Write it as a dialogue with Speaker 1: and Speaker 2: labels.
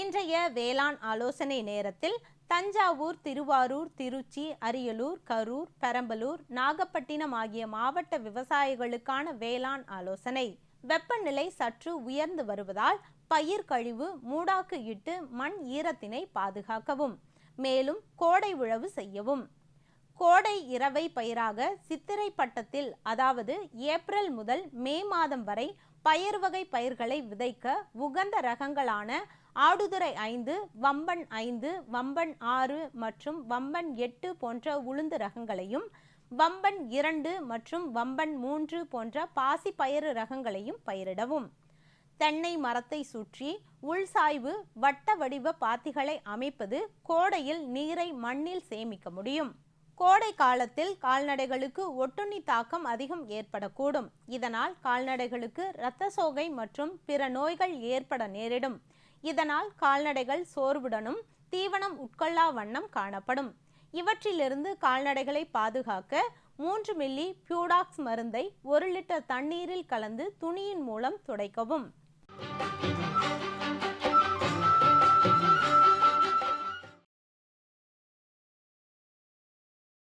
Speaker 1: இன்றைய வேளாண் ஆலோசனை நேரத்தில் தஞ்சாவூர் திருவாரூர் திருச்சி அரியலூர் கரூர் பெரம்பலூர் நாகப்பட்டினம் ஆகிய மாவட்ட விவசாயிகளுக்கான வேளாண் ஆலோசனை. வெப்பநிலை சற்று உயர்ந்து வருவதால் பயிர் கழிவு மூடாக்கு இட்டு மண் ஈரத்தினை பாதுகாக்கவும் மேலும் கோடை உழவு செய்யவும். கோடை இரவை பயிராக சித்திரை பட்டத்தில் அதாவது ஏப்ரல் முதல் மே மாதம் வரை பயிர் வகை பயிர்களை விதைக்க உகந்த ரகங்களான ஆடுதுறை ஐந்து வம்பன் ஐந்து வம்பன் ஆறு மற்றும் வம்பன் எட்டு போன்ற உளுந்து ரகங்களையும் வம்பன் இரண்டு மற்றும் வம்பன் மூன்று போன்ற பாசி பயிறு ரகங்களையும் பயிரிடவும். தென்னை மரத்தை சுற்றி உள்சாய்வு வட்ட வடிவ பாத்திகளை அமைப்பது கோடையில் நீரை மண்ணில் சேமிக்க முடியும். கோடை காலத்தில் கால்நடைகளுக்கு ஒட்டுண்ணி தாக்கம் அதிகம் ஏற்படக்கூடும். இதனால் கால்நடைகளுக்கு இரத்த சோகை மற்றும் பிற நோய்கள் ஏற்பட நேரிடும். இதனால் கால்நடைகள் சோர்வுடனும் தீவனம் உட்கொள்ளா வண்ணம் காணப்படும். இவற்றிலிருந்து கால்நடைகளை பாதுகாக்க மூன்று மில்லி பியூடாக்ஸ் மருந்தை ஒரு லிட்டர் தண்ணீரில் கலந்து துணியின் மூலம் துடைக்கவும்.